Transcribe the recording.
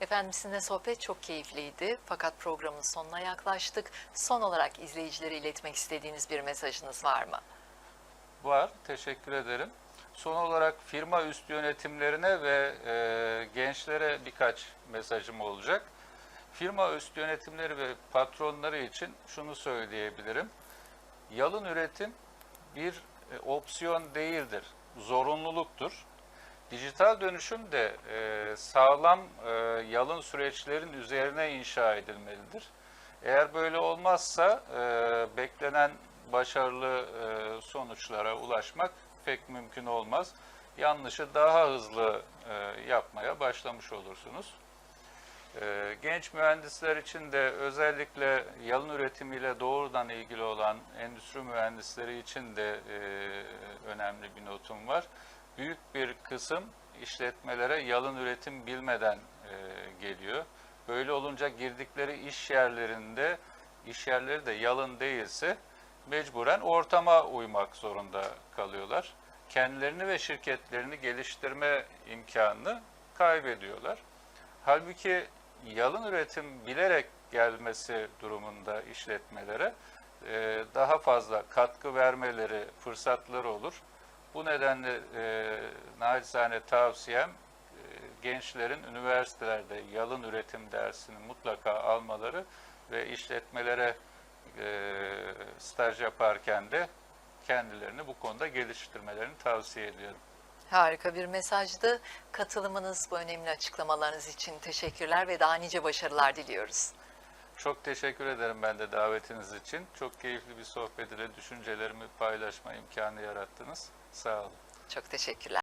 Efendim sizinle sohbet çok keyifliydi fakat programın sonuna yaklaştık. Son olarak izleyicilere iletmek istediğiniz bir mesajınız var mı? Var, teşekkür ederim. Son olarak firma üst yönetimlerine ve e, gençlere birkaç mesajım olacak. Firma üst yönetimleri ve patronları için şunu söyleyebilirim. Yalın üretim bir e, opsiyon değildir, zorunluluktur. Dijital dönüşüm de e, sağlam e, yalın süreçlerin üzerine inşa edilmelidir. Eğer böyle olmazsa e, beklenen başarılı e, sonuçlara ulaşmak pek mümkün olmaz. Yanlışı daha hızlı e, yapmaya başlamış olursunuz. E, genç mühendisler için de özellikle yalın üretimiyle doğrudan ilgili olan endüstri mühendisleri için de e, önemli bir notum var. Büyük bir kısım işletmelere yalın üretim bilmeden e, geliyor. Böyle olunca girdikleri iş yerlerinde iş yerleri de yalın değilse mecburen ortama uymak zorunda kalıyorlar. Kendilerini ve şirketlerini geliştirme imkanını kaybediyorlar. Halbuki yalın üretim bilerek gelmesi durumunda işletmelere e, daha fazla katkı vermeleri, fırsatları olur. Bu nedenle e, naçizane tavsiyem e, gençlerin üniversitelerde yalın üretim dersini mutlaka almaları ve işletmelere e, staj yaparken de kendilerini bu konuda geliştirmelerini tavsiye ediyorum. Harika bir mesajdı. Katılımınız, bu önemli açıklamalarınız için teşekkürler ve daha nice başarılar diliyoruz. Çok teşekkür ederim ben de davetiniz için. Çok keyifli bir sohbet ile düşüncelerimi paylaşma imkanı yarattınız. Sağ olun. Çok teşekkürler.